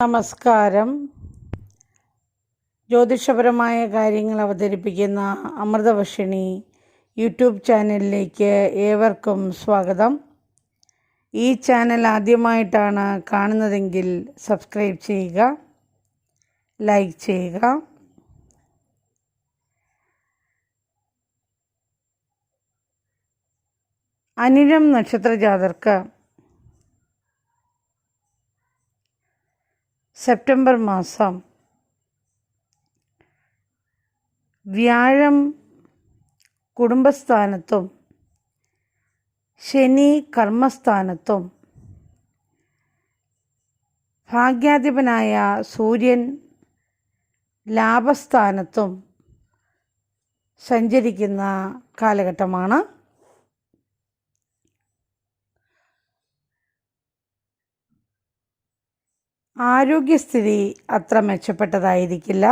നമസ്കാരം. ജ്യോതിഷപരമായ കാര്യങ്ങൾ അവതരിപ്പിക്കുന്ന അമൃതവർഷിണി യൂട്യൂബ് ചാനലിലേക്ക് ഏവർക്കും സ്വാഗതം. ഈ ചാനൽ ആദ്യമായിട്ടാണ് കാണുന്നതെങ്കിൽ സബ്സ്ക്രൈബ് ചെയ്യുക ലൈക്ക് ചെയ്യുക. അനിഴം നക്ഷത്ര ജാതർക്ക് സെപ്റ്റംബർ മാസം. വ്യാഴം കുടുംബസ്ഥാനത്തും ശനി കർമ്മസ്ഥാനത്തും. ഭാഗ്യാധിപനായ സൂര്യൻ ലാഭസ്ഥാനത്തും സഞ്ചരിക്കുന്ന കാലഘട്ടമാണ് ആരോഗ്യസ്ഥിതി അത്ര മെച്ചപ്പെട്ടതായിരിക്കില്ല.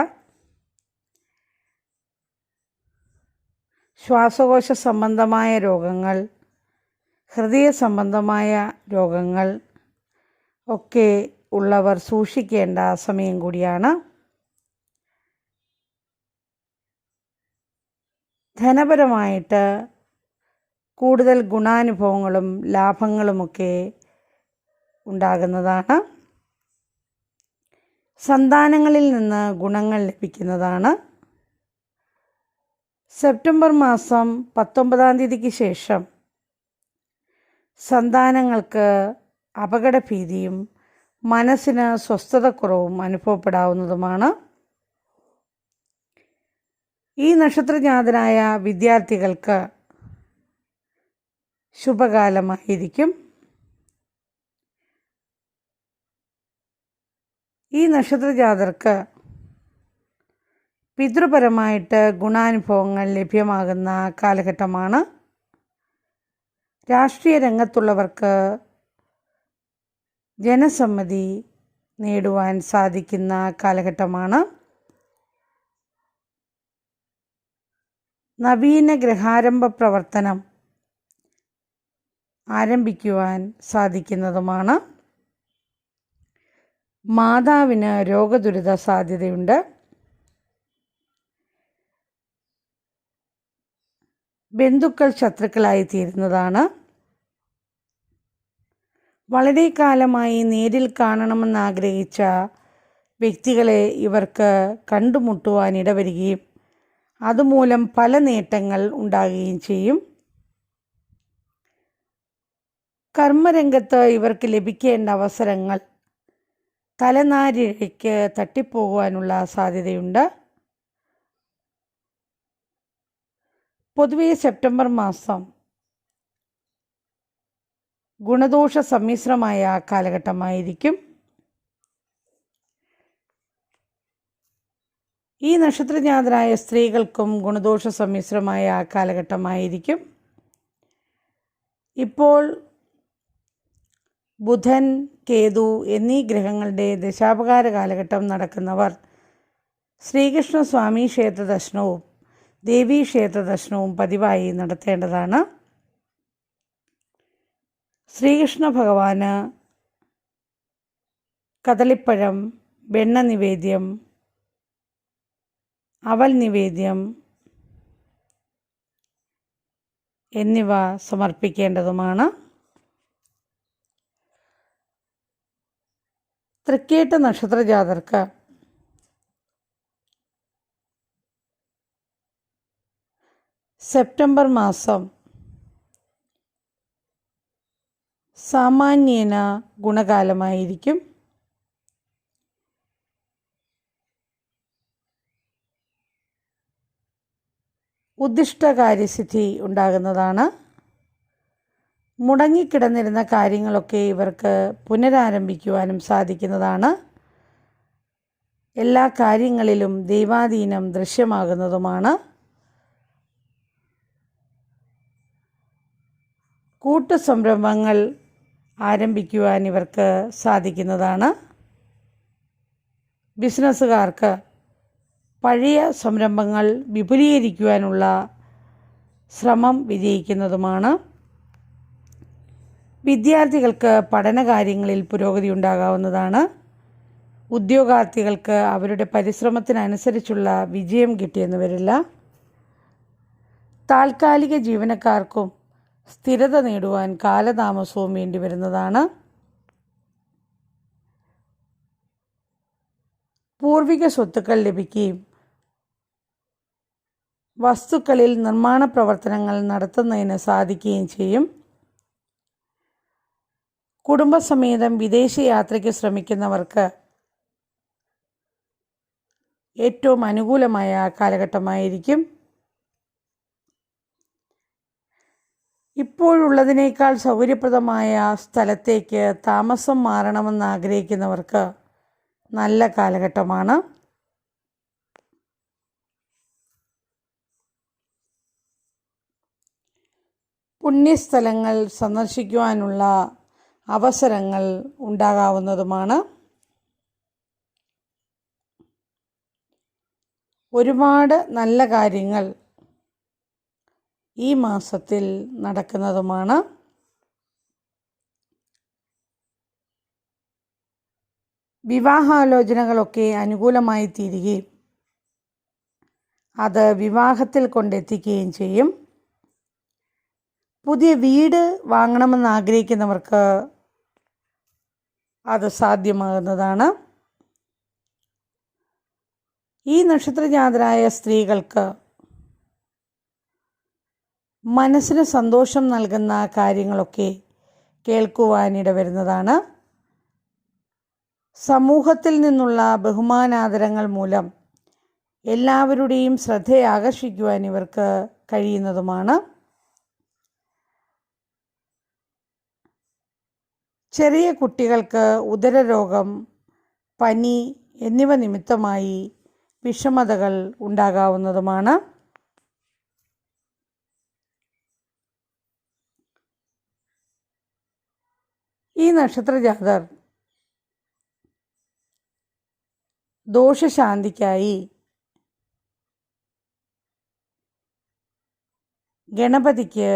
ശ്വാസകോശ സംബന്ധമായ രോഗങ്ങൾ ഹൃദയ സംബന്ധമായ രോഗങ്ങൾ ഒക്കെ ഉള്ളവർ സൂക്ഷിക്കേണ്ട സമയം കൂടിയാണ്. ധനപരമായിട്ട് കൂടുതൽ ഗുണാനുഭവങ്ങളും ലാഭങ്ങളുമൊക്കെ ഉണ്ടാകുന്നതാണ്. സന്താനങ്ങളിൽ നിന്ന് ഗുണങ്ങൾ ലഭിക്കുന്നതാണ്. സെപ്റ്റംബർ മാസം പത്തൊമ്പതാം തീയതിക്ക് ശേഷം സന്താനങ്ങൾക്ക് അപകടഭീതിയും മനസ്സിന് സ്വസ്ഥതക്കുറവും അനുഭവപ്പെടാവുന്നതുമാണ്. ഈ നക്ഷത്രജ്ഞാതനായ വിദ്യാർത്ഥികൾക്ക് ശുഭകാലമായിരിക്കും. ഈ നക്ഷത്ര ജാതർക്ക് പിതൃപരമായിട്ട് ഗുണാനുഭവങ്ങൾ ലഭ്യമാകുന്ന കാലഘട്ടമാണ്. രാഷ്ട്രീയ രംഗത്തുള്ളവർക്ക് ജനസമ്മതി നേടുവാൻ സാധിക്കുന്ന കാലഘട്ടമാണ്. നവീന ഗ്രഹാരംഭ പ്രവർത്തനം ആരംഭിക്കുവാൻ സാധിക്കുന്നതുമാണ്. മാതാവിന് രോഗദുരിത സാധ്യതയുണ്ട്. ബന്ധുക്കൾ ശത്രുക്കളായി തീരുന്നതാണ്. വളരെ കാലമായി നേരിൽ കാണണമെന്ന് ആഗ്രഹിച്ച വ്യക്തികളെ ഇവർക്ക് കണ്ടുമുട്ടുവാൻ ഇടവരികയും അതുമൂലം പല നേട്ടങ്ങൾ ഉണ്ടാകുകയും ചെയ്യും. കർമ്മരംഗത്ത് ഇവർക്ക് ലഭിക്കേണ്ട അവസരങ്ങൾ തലനാരിഴയ്ക്ക് തട്ടിപ്പോകുവാനുള്ള സാധ്യതയുണ്ട്. പൊതുവെ സെപ്റ്റംബർ മാസം ഗുണദോഷ സമ്മിശ്രമായ കാലഘട്ടമായിരിക്കും. ഈ നക്ഷത്രജാതരായ സ്ത്രീകൾക്കും ഗുണദോഷ സമ്മിശ്രമായ കാലഘട്ടമായിരിക്കും. ഇപ്പോൾ ബുധൻ കേതു എന്നീ ഗ്രഹങ്ങളുടെ ദശാപകാര കാലഘട്ടം നടക്കുന്നവർ. ശ്രീകൃഷ്ണസ്വാമി ക്ഷേത്ര ദർശനവും ദേവീ ക്ഷേത്ര ദർശനവും പതിവായി നടത്തേണ്ടതാണ്. ശ്രീകൃഷ്ണ ഭഗവാന് കദളിപ്പഴം വെണ്ണ നിവേദ്യം അവൽ നിവേദ്യം എന്നിവ സമർപ്പിക്കേണ്ടതുമാണ്. തൃക്കേട്ട നക്ഷത്ര ജാതർക്ക് സെപ്റ്റംബർ മാസം സാമാന്യേന ഗുണകാലമായിരിക്കും. ഉദ്ദിഷ്ട കാര്യസിദ്ധി ഉണ്ടാകുന്നതാണ്. മുടങ്ങിക്കിടന്നിരുന്ന കാര്യങ്ങളൊക്കെ ഇവർക്ക് പുനരാരംഭിക്കുവാനും സാധിക്കുന്നതാണ്. എല്ലാ കാര്യങ്ങളിലും ദൈവാധീനം ദൃശ്യമാകുന്നതുമാണ്. കൂട്ടു സംരംഭങ്ങൾ ആരംഭിക്കുവാൻ ഇവർക്ക് സാധിക്കുന്നതാണ്. ബിസിനസ്സുകാർക്ക് പഴയ സംരംഭങ്ങൾ വിപുലീകരിക്കുവാനുള്ള ശ്രമം വിജയിക്കുന്നതുമാണ്. വിദ്യാർത്ഥികൾക്ക് പഠനകാര്യങ്ങളിൽ പുരോഗതി ഉണ്ടാകാവുന്നതാണ്. ഉദ്യോഗാർത്ഥികൾക്ക് അവരുടെ പരിശ്രമത്തിനനുസരിച്ചുള്ള വിജയം കിട്ടിയെന്ന് വരില്ല താൽക്കാലിക ജീവനക്കാർക്കും സ്ഥിരത നേടുവാൻ കാലതാമസവും വേണ്ടി വരുന്നതാണ് പൂർവിക സ്വത്തുക്കൾ ലഭിക്കുകയും വസ്തുക്കളിൽ നിർമ്മാണ പ്രവർത്തനങ്ങൾ നടത്തുന്നതിന് സാധിക്കുകയും ചെയ്യും. കുടുംബസമേതം വിദേശയാത്രയ്ക്ക് ശ്രമിക്കുന്നവർക്ക് ഏറ്റവും അനുകൂലമായ കാലഘട്ടമായിരിക്കും. ഇപ്പോഴുള്ളതിനേക്കാൾ സൗകര്യപ്രദമായ സ്ഥലത്തേക്ക് താമസം മാറണമെന്ന് ആഗ്രഹിക്കുന്നവർക്ക് നല്ല കാലഘട്ടമാണ്. പുണ്യസ്ഥലങ്ങൾ സന്ദർശിക്കുവാനുള്ള അവസരങ്ങൾ ഉണ്ടാകാവുന്നതുമാണ്. ഒരുപാട് നല്ല കാര്യങ്ങൾ ഈ മാസത്തിൽ നടക്കുന്നതുമാണ്. വിവാഹാലോചനകളൊക്കെ അനുകൂലമായി തീരുകയും അത് വിവാഹത്തിൽ കൊണ്ടെത്തിക്കുകയും ചെയ്യും. പുതിയ വീട് വാങ്ങണമെന്ന് ആഗ്രഹിക്കുന്നവർക്ക് അത് സാധ്യമാകുന്നതാണ്. ഈ നക്ഷത്രജാതരായ സ്ത്രീകൾക്ക് മനസ്സിന് സന്തോഷം നൽകുന്ന കാര്യങ്ങളൊക്കെ കേൾക്കുവാനിട വരുന്നതാണ് സമൂഹത്തിൽ നിന്നുള്ള ബഹുമാനാദരങ്ങൾ മൂലം എല്ലാവരുടെയും ശ്രദ്ധയെ ആകർഷിക്കുവാൻ ഇവർക്ക് കഴിയുന്നതുമാണ്. ചെറിയ കുട്ടികൾക്ക് ഉദരരോഗം പനി എന്നിവ നിമിത്തമായി വിഷമതകൾ ഉണ്ടാകാവുന്നതുമാണ്. ഈ നക്ഷത്രജാതർ ദോഷശാന്തിക്കായി ഗണപതിക്ക്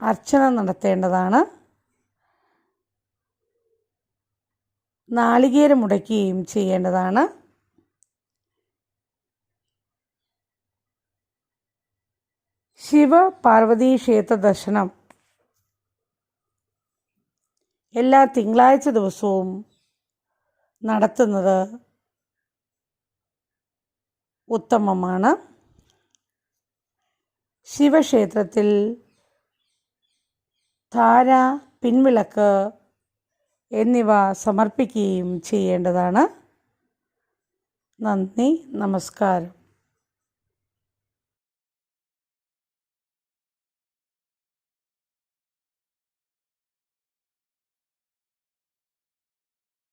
അർച്ചന നടത്തേണ്ടതാണ്. നാളികേരം മുടക്കുകയും ചെയ്യേണ്ടതാണ്. ശിവ പാർവതി ക്ഷേത്ര ദർശനം എല്ലാ തിങ്കളാഴ്ച ദിവസവും നടത്തുന്നത് ഉത്തമമാണ്. ശിവക്ഷേത്രത്തിൽ ധാര പിൻവിളക്ക് എന്നിവ സമർപ്പിക്കുകയും ചെയ്യേണ്ടതാണ്. നന്ദി നമസ്കാരം.